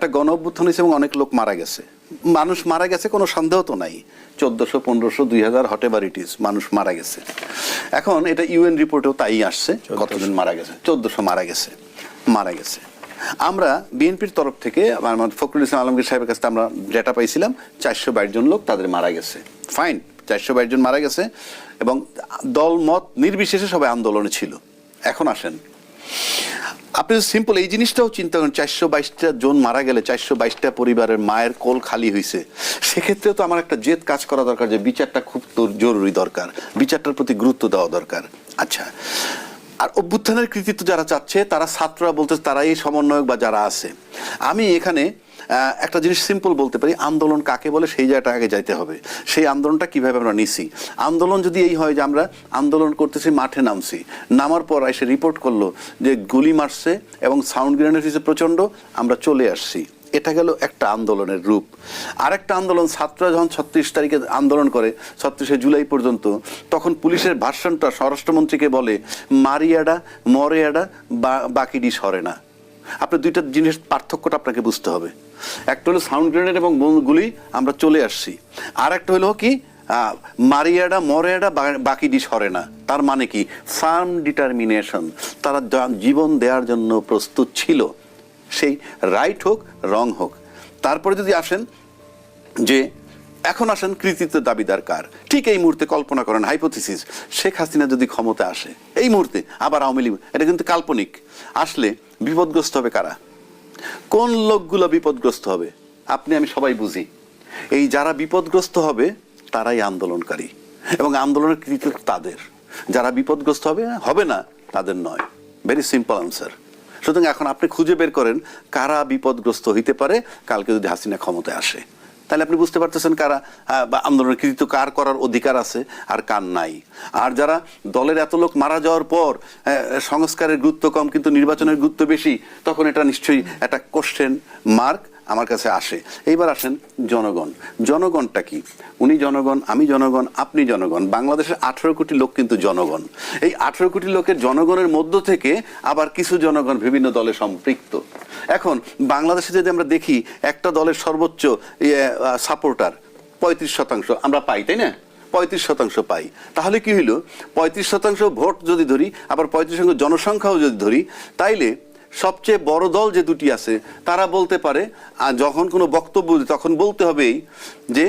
একটা গণ অভ্যুত্থান হয়েছে এবং অনেক লোক মারা গেছে। মানুষ মারা গেছে কোনো সন্দেহ তো নাই। চোদ্দশো পনেরোশো দুই হাজার হটেবার ইট ইজ মানুষ মারা গেছে। এখন এটা ইউএন রিপোর্টেও তাই আসছে কতজন মারা গেছে? চোদ্দশো মারা গেছে মারা গেছে। আমরা বিএনপির তরফ থেকে আমার ফখরুল ইসলাম আলমগীর সাহেবের কাছে আমরা ডেটা পাইছিলাম চারশো বাইশ জন লোক তাদের মারা গেছে। ফাইন চারশো বাইশ জন মারা গেছে এবং দল মত নির্বিশেষে সবাই আন্দোলনে ছিল। এখন আসেন। আপনি সিম্পল এই জিনিসটাও চিন্তা করেন, চারশো বাইশটা জন মারা গেলে চারশো বাইশটা পরিবারের মায়ের কোল খালি হয়েছে সেক্ষেত্রে তো আমার একটা জেদ কাজ করা দরকার যে বিচারটা খুব জরুরি দরকার, বিচারটার প্রতি গুরুত্ব দেওয়া দরকার। আচ্ছা আর অভ্যুত্থানের কৃতিত্ব যারা চাচ্ছে, তারা ছাত্ররা বলতে তারাই সমন্বয়ক বা যারা আছে। আমি এখানে একটা জিনিস সিম্পল বলতে পারি, আন্দোলন কাকে বলে সেই জায়গাটা আগে যাইতে হবে। সেই আন্দোলনটা কীভাবে আমরা নিছি? আন্দোলন যদি এই হয় যে আমরা আন্দোলন করতেছি, মাঠে নামছি, নামার পর এসে রিপোর্ট করল যে গুলি মারছে এবং সাউন্ড গ্রেনেড হয়েছে প্রচণ্ড, আমরা চলে আসছি। এটা গেল একটা আন্দোলনের রূপ। আরেকটা আন্দোলন ছাত্ররা যখন ছত্রিশ তারিখে আন্দোলন করে, ছত্রিশে জুলাই পর্যন্ত, তখন পুলিশের ভার্সনটা স্বরাষ্ট্রমন্ত্রীকে বলে, মারিয়াডা, মরেয়াডা, বা বাকিডি সরে না। আপনার দুইটা জিনিস পার্থক্যটা আপনাকে বুঝতে হবে। একটা হলো সাউন্ড গ্রেনেড এবং গুলি, আমরা চলে আসছি। আর একটা হলো কি মারিয়াডা, মরেয়াডা, বা- বাকি ডিস সরে না। তার মানে কি? ফার্ম ডিটারমিনেশন, তারা জীবন দেওয়ার জন্য প্রস্তুত ছিল। সেই রাইট হোক রং হোক। তারপরে যদি আসেন যে এখন আসেন কৃতিত্বের দাবিদার কার? ঠিক এই মুহূর্তে কল্পনা করেন হাইপোথিসিস শেখ হাসিনা যদি ক্ষমতা আসে, এই মুহূর্তে আবার আওয়ামী লীগ, এটা কিন্তু কাল্পনিক। আসলে বিপদগ্রস্ত হবে কারা? কোন লোকগুলো বিপদগ্রস্ত হবে? আপনি, আমি সবাই বুঝি। এই যারা বিপদগ্রস্ত হবে, তারাই আন্দোলনকারী। এবং আন্দোলনের কৃতিত্ব তাদের। যারা বিপদগ্রস্ত হবে হবে না, তাদের নয়। ভেরি সিম্পল আনসার সুতরাং এখন আপনি খুঁজে বের করেন কারা বিপদগ্রস্ত হইতে পারে, কালকে যদি হাসিনা ক্ষমতায় আসে। তাহলে আপনি বুঝতে পারতেছেন কারা বা আন্দোলনের কৃতিত্ব কার করার অধিকার আছে আর কার নাই। আর যারা দলের এত লোক মারা যাওয়ার পর সংস্কারের গুরুত্ব কম কিন্তু নির্বাচনের গুরুত্ব বেশি, তখন এটা নিশ্চয়ই একটা কোশ্চেন মার্ক আমার কাছে আসে। এইবার আসেন জনগণ। জনগণটা কি? উনি জনগণ, আমি জনগণ, আপনি জনগণ। বাংলাদেশের আঠেরো কোটি লোক কিন্তু জনগণ। এই আঠেরো কোটি লোকের জনগণের মধ্য থেকে আবার কিছু জনগণ বিভিন্ন দলে সম্পৃক্ত। এখন বাংলাদেশে যদি আমরা দেখি, একটা দলের সর্বোচ্চ সাপোর্টার পঁয়ত্রিশ শতাংশ। আমরা পাই, তাই না? পঁয়ত্রিশ শতাংশ পাই। তাহলে কি হইল? পঁয়ত্রিশ শতাংশ ভোট যদি ধরি, আবার পঁয়ত্রিশ শতাংশ জনসংখ্যাও যদি ধরি, তাইলে সবচেয়ে বড় দল যে দুটি আছে, তারা বলতে পারে, আর যখন কোনো বক্তব্য, তখন বলতে হবেই যে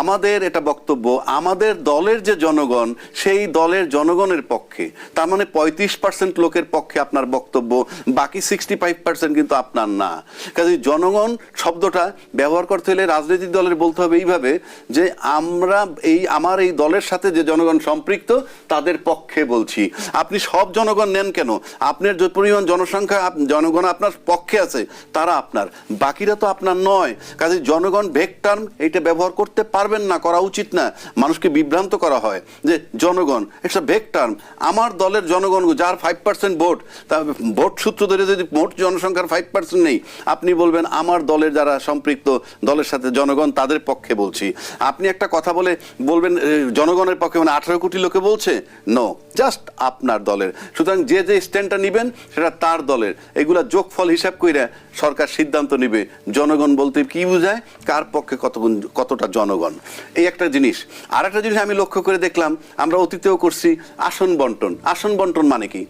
আমাদের এটা বক্তব্য, আমাদের দলের যে জনগণ, সেই দলের জনগণের পক্ষে। তার মানে পঁয়ত্রিশ পার্সেন্ট লোকের পক্ষে আপনার বক্তব্য, বাকি সিক্সটি ফাইভ পার্সেন্ট কিন্তু আপনার না। কাজে জনগণ শব্দটা ব্যবহার করতে হলে রাজনৈতিক দলের বলতে হবে এইভাবে যে আমরা এই, আমার এই দলের সাথে যে জনগণ সম্পৃক্ত, তাদের পক্ষে বলছি। আপনি সব জনগণ নেন কেন? আপনার যে পরিমাণ জনসংখ্যা জনগণ আপনার পক্ষে আছে, তারা আপনার। বাকিরা তো আপনার নয়। কাজে জনগণ ভেক টার্ম এইটা ব্যবহার করতে পারবেন না, করা উচিত না। মানুষকে বিভ্রান্ত করা হয় যে, জনগণ, একটা ভেক টার্ম আমার দলের জনগণ যার ফাইভ পার্সেন্ট ভোট, তা ভোট সূত্র ধরে যদি মোট জনসংখ্যার ফাইভ পার্সেন্ট নেই, আপনি বলবেন, আমার দলের যারা সম্পৃক্ত দলের সাথে জনগণ, তাদের পক্ষে বলছি। আপনি একটা কথা বলে বলবেন জনগণের পক্ষে মানে আঠারো কোটি লোকে বলছে? নো জাস্ট আপনার দলের। সুতরাং যে যে স্ট্যান্ডটা নিবেন, সেটা তার দলের। এগুলা যোগফল হিসাব কইরা সরকার সিদ্ধান্ত নিবে। জনগণ বলতে কি বোঝায়? কার পক্ষে কত কতটা জনগণ? এই একটা জিনিস। আর একটা জিনিস আমি লক্ষ্য করে দেখলাম, আমরা অতীতেও করছি আসন বন্টন। আসন বন্টন মানে কি?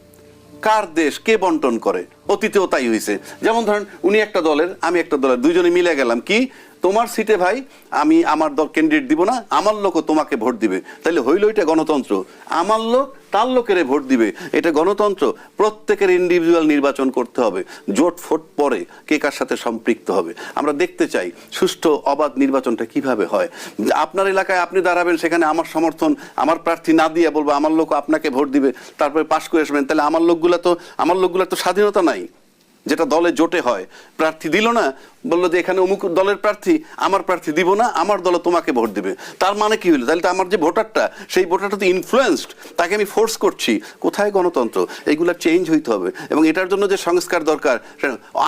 কার দেশ কে বন্টন করে? অতীতেও তাই হয়েছে যেমন ধরেন, উনি একটা দলের, আমি একটা দলের, দুইজনে মিলে গেলাম। কি? তোমার সিটে ভাই, আমি আমার ক্যান্ডিডেট দিব না, আমার লোকও তোমাকে ভোট দিবে। তাহলে হইল এটা গণতন্ত্র। আমার লোক তার লোকেরে ভোট দিবে। এটা গণতন্ত্র, প্রত্যেকের ইন্ডিভিজুয়াল নির্বাচন করতে হবে। জোট ফোট পরে কে কার সাথে সম্পৃক্ত হবে। আমরা দেখতে চাই সুষ্ঠু, অবাধ নির্বাচনটা কীভাবে হয়। আপনার এলাকায় আপনি দাঁড়াবেন, সেখানে আমার সমর্থন, আমার প্রার্থী না দিয়ে বলব, আমার লোক আপনাকে ভোট দিবে, তারপরে পাশ করে আসবেন। তাহলে আমার লোকগুলা তো, আমার লোকগুলা তো স্বাধীনতা নাই। যেটা দলে জোটে হয়, প্রার্থী দিল না বলল যে এখানে অমুক দলের প্রার্থী, আমার প্রার্থী দিব না, আমার দল তোমাকে ভোট দিবে। তার মানে কি হলো? তাহলে তো আমার যে ভোটারটা, সেই ভোটারটা তো ইনফ্লুয়েসড তাকে আমি ফোর্স করছি। কোথায় গণতন্ত্র? এগুলা চেঞ্জ হইতে হবে। এবং এটার জন্য যে সংস্কার দরকার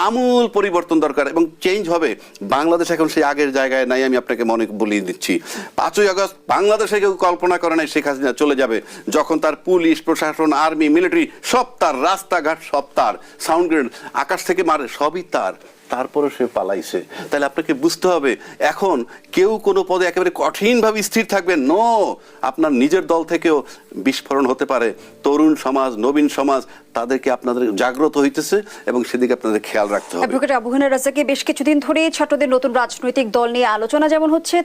আমূল পরিবর্তন দরকার এবং চেঞ্জ হবে। বাংলাদেশ এখন সেই আগের জায়গায় নাই, আমি আপনাকে মনে বলিয়ে দিচ্ছি। পাঁচই আগস্ট, বাংলাদেশে কেউ কল্পনা করে নাই শেখ হাসিনা চলে যাবে। যখন তার পুলিশ, প্রশাসন, আর্মি মিলিটারি সব তার, রাস্তাঘাট সব তার। সাউন্ড গ্রেড আকাশ থেকে মারে, সবই তার। তারপরে সে পালাইছে। তাহলে আপনাকে বুঝতে হবে, এখন কেউ কোনো পদে একেবারে কঠিনভাবে স্থির থাকবে। নো, আপনার নিজের দল থেকেও বিস্ফোরণ হতে পারে। তরুণ সমাজ, নবীন সমাজ, তাদেরকে আপনাদের জাগ্রত হইতেছে এবং সেদিকে আপনাদের খেয়াল রাখতে হবে। অ্যাডভোকেট রাজাকে বেশ কিছুদিন ধরেই ছাত্রদের নতুন রাজনৈতিক দল নিয়ে আলোচনা যেমন হচ্ছে